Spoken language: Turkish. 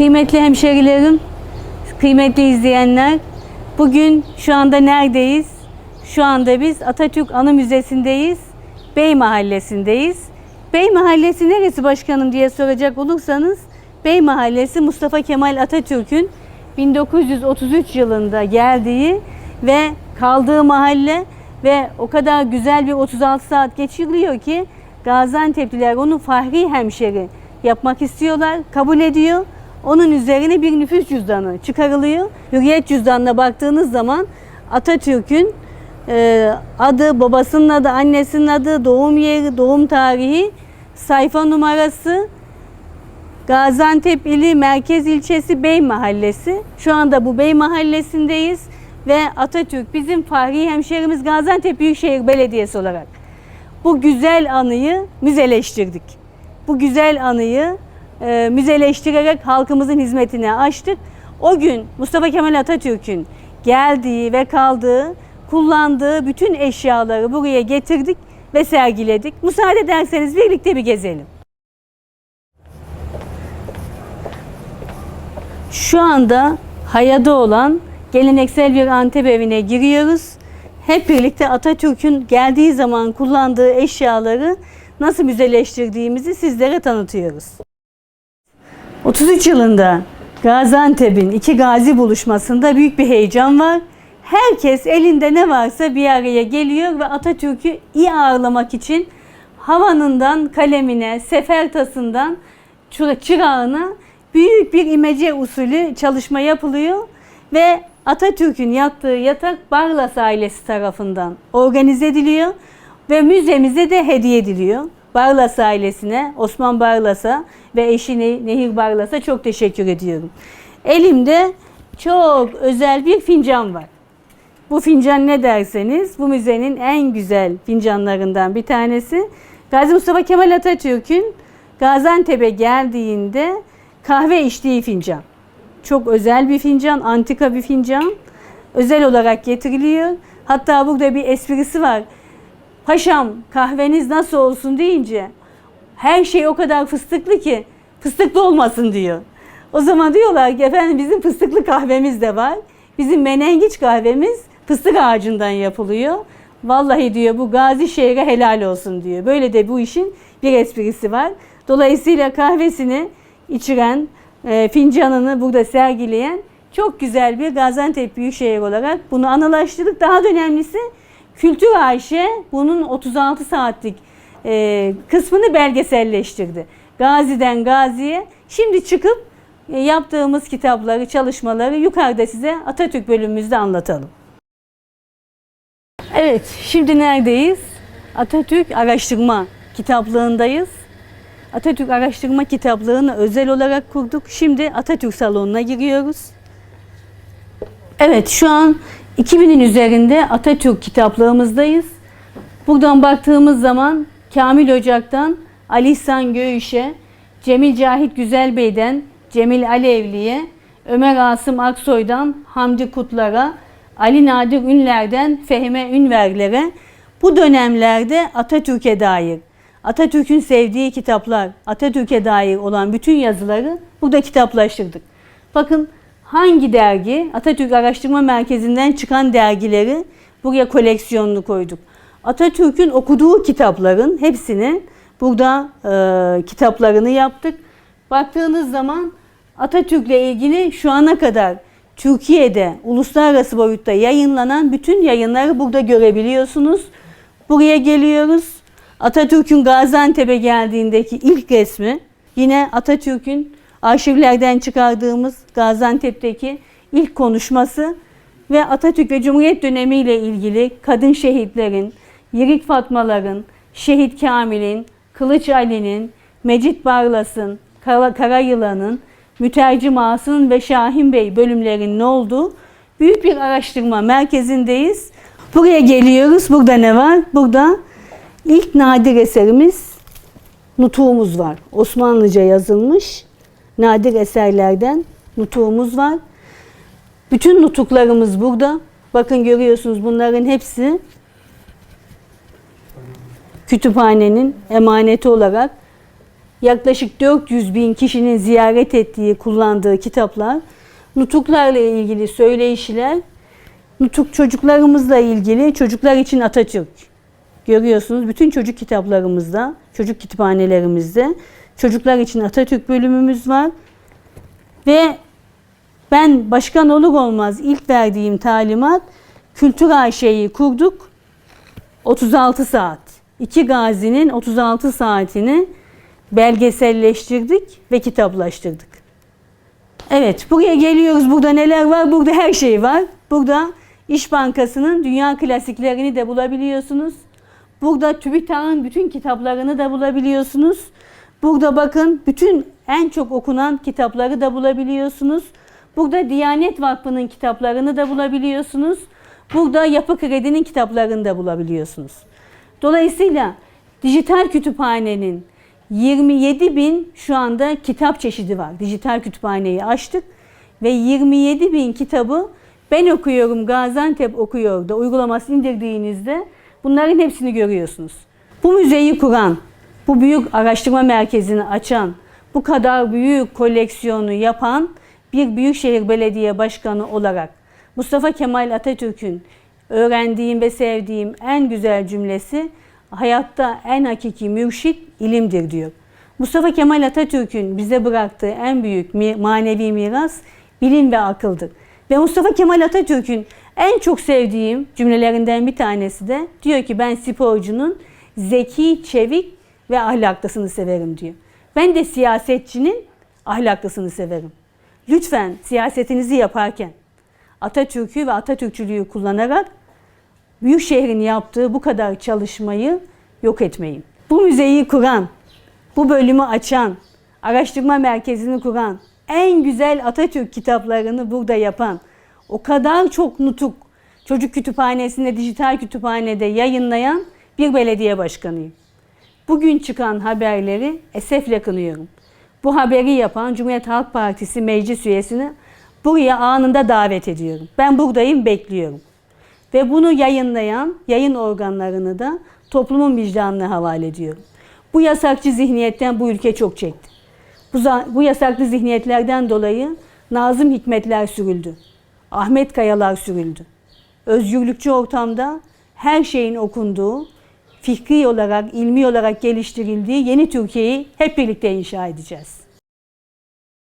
Kıymetli hemşerilerim, kıymetli izleyenler, bugün şu anda neredeyiz? Şu anda biz Atatürk Anı Müzesi'ndeyiz. Bey Mahallesi'ndeyiz. Bey Mahallesi neresi başkanım diye soracak olursanız, Bey Mahallesi Mustafa Kemal Atatürk'ün 1933 yılında geldiği ve kaldığı mahalle ve o kadar güzel bir 36 saat geçiriliyor ki Gaziantep'liler onu fahri hemşeri yapmak istiyorlar, kabul ediyor. Onun üzerine bir nüfus cüzdanı çıkarılıyor. Hürriyet cüzdanına baktığınız zaman Atatürk'ün e, adı, babasının adı, annesinin adı, doğum yeri, doğum tarihi, sayfa numarası, Gaziantep ili Merkez ilçesi Bey Mahallesi. Şu anda bu Bey Mahallesi'ndeyiz ve Atatürk bizim fahri hemşerimiz Gaziantep Büyükşehir Belediyesi olarak bu güzel anıyı müzeleştirdik. Bu güzel anıyı e, müzeleştirerek halkımızın hizmetine açtık. O gün Mustafa Kemal Atatürk'ün geldiği ve kaldığı, kullandığı bütün eşyaları buraya getirdik ve sergiledik. Müsaade ederseniz birlikte bir gezelim. Şu anda hayada olan geleneksel bir Antep evine giriyoruz. Hep birlikte Atatürk'ün geldiği zaman kullandığı eşyaları nasıl müzeleştirdiğimizi sizlere tanıtıyoruz. 33 yılında Gaziantep'in iki gazi buluşmasında büyük bir heyecan var. Herkes elinde ne varsa bir araya geliyor ve Atatürk'ü iyi ağırlamak için havanından kalemine, sefertasından çıra- çırağına büyük bir imece usulü çalışma yapılıyor ve Atatürk'ün yattığı yatak Barlas ailesi tarafından organize ediliyor ve müzemize de hediye ediliyor. Barlas ailesine, Osman Barlas'a ve eşine Nehir Barlas'a çok teşekkür ediyorum. Elimde çok özel bir fincan var. Bu fincan ne derseniz bu müzenin en güzel fincanlarından bir tanesi. Gazi Mustafa Kemal Atatürk'ün Gaziantep'e geldiğinde kahve içtiği fincan. Çok özel bir fincan, antika bir fincan. Özel olarak getiriliyor. Hatta burada bir esprisi var. Paşam kahveniz nasıl olsun deyince her şey o kadar fıstıklı ki fıstıklı olmasın diyor. O zaman diyorlar ki efendim bizim fıstıklı kahvemiz de var. Bizim menengiç kahvemiz fıstık ağacından yapılıyor. Vallahi diyor bu gazi şehre helal olsun diyor. Böyle de bu işin bir esprisi var. Dolayısıyla kahvesini içiren, e, fincanını burada sergileyen çok güzel bir Gaziantep Büyükşehir olarak bunu anılaştırdık. Daha da önemlisi Kültür AŞ bunun 36 saatlik e, kısmını belgeselleştirdi. Gazi'den Gazi'ye. Şimdi çıkıp e, yaptığımız kitapları, çalışmaları yukarıda size Atatürk bölümümüzde anlatalım. Evet, şimdi neredeyiz? Atatürk Araştırma Kitaplığındayız. Atatürk Araştırma Kitaplığını özel olarak kurduk. Şimdi Atatürk Salonu'na giriyoruz. Evet, şu an 2000'in üzerinde Atatürk kitaplığımızdayız. Buradan baktığımız zaman Kamil Ocak'tan Ali İhsan Göğüş'e, Cemil Cahit Güzelbey'den Cemil Alevli'ye, Ömer Asım Aksoy'dan Hamdi Kutlar'a, Ali Nadir Ünler'den Fehime Ünverlere bu dönemlerde Atatürk'e dair, Atatürk'ün sevdiği kitaplar, Atatürk'e dair olan bütün yazıları burada kitaplaştırdık. Bakın hangi dergi, Atatürk Araştırma Merkezi'nden çıkan dergileri buraya koleksiyonunu koyduk. Atatürk'ün okuduğu kitapların hepsini burada e, kitaplarını yaptık. Baktığınız zaman Atatürk'le ilgili şu ana kadar Türkiye'de uluslararası boyutta yayınlanan bütün yayınları burada görebiliyorsunuz. Buraya geliyoruz. Atatürk'ün Gaziantep'e geldiğindeki ilk resmi yine Atatürk'ün arşivlerden çıkardığımız Gaziantep'teki ilk konuşması ve Atatürk ve Cumhuriyet dönemiyle ilgili kadın şehitlerin, Yiğit Fatmaların, Şehit Kamil'in, Kılıç Ali'nin, Mecit Barlas'ın, Kara, Karayılan'ın, Mütercim Asım'ın ve Şahin Bey bölümlerinin olduğu büyük bir araştırma merkezindeyiz. Buraya geliyoruz. Burada ne var? Burada ilk nadir eserimiz nutuğumuz var. Osmanlıca yazılmış nadir eserlerden nutuğumuz var. Bütün nutuklarımız burada. Bakın görüyorsunuz bunların hepsi kütüphanenin emaneti olarak yaklaşık 400 bin kişinin ziyaret ettiği, kullandığı kitaplar, nutuklarla ilgili söyleyişler, nutuk çocuklarımızla ilgili çocuklar için Atatürk. Görüyorsunuz bütün çocuk kitaplarımızda, çocuk kütüphanelerimizde çocuklar için Atatürk bölümümüz var. Ve ben başkan olur olmaz ilk verdiğim talimat Kültür AŞ'yi kurduk. 36 saat. İki gazinin 36 saatini belgeselleştirdik ve kitaplaştırdık. Evet, buraya geliyoruz. Burada neler var? Burada her şey var. Burada İş Bankası'nın dünya klasiklerini de bulabiliyorsunuz. Burada TÜBİTAK'ın bütün kitaplarını da bulabiliyorsunuz. Burada bakın bütün en çok okunan kitapları da bulabiliyorsunuz. Burada Diyanet Vakfı'nın kitaplarını da bulabiliyorsunuz. Burada Yapı Kredi'nin kitaplarını da bulabiliyorsunuz. Dolayısıyla dijital kütüphanenin 27 bin şu anda kitap çeşidi var. Dijital kütüphaneyi açtık ve 27 bin kitabı ben okuyorum, Gaziantep okuyor da uygulamasını indirdiğinizde bunların hepsini görüyorsunuz. Bu müzeyi kuran, bu büyük araştırma merkezini açan, bu kadar büyük koleksiyonu yapan bir Büyükşehir Belediye Başkanı olarak Mustafa Kemal Atatürk'ün öğrendiğim ve sevdiğim en güzel cümlesi hayatta en hakiki mürşit ilimdir diyor. Mustafa Kemal Atatürk'ün bize bıraktığı en büyük manevi miras bilim ve akıldır. Ve Mustafa Kemal Atatürk'ün en çok sevdiğim cümlelerinden bir tanesi de diyor ki ben sporcunun zeki, çevik ve ahlaklısını severim diyor. Ben de siyasetçinin ahlaklısını severim. Lütfen siyasetinizi yaparken Atatürk'ü ve Atatürkçülüğü kullanarak büyük şehrin yaptığı bu kadar çalışmayı yok etmeyin. Bu müzeyi kuran, bu bölümü açan, araştırma merkezini kuran, en güzel Atatürk kitaplarını burada yapan, o kadar çok nutuk çocuk kütüphanesinde, dijital kütüphanede yayınlayan bir belediye başkanıyım. Bugün çıkan haberleri esefle kınıyorum. Bu haberi yapan Cumhuriyet Halk Partisi meclis üyesini buraya anında davet ediyorum. Ben buradayım, bekliyorum. Ve bunu yayınlayan yayın organlarını da toplumun vicdanına havale ediyorum. Bu yasakçı zihniyetten bu ülke çok çekti. Bu, bu yasaklı zihniyetlerden dolayı Nazım Hikmetler sürüldü. Ahmet Kayalar sürüldü. Özgürlükçü ortamda her şeyin okunduğu, fikri olarak, ilmi olarak geliştirildiği yeni Türkiye'yi hep birlikte inşa edeceğiz.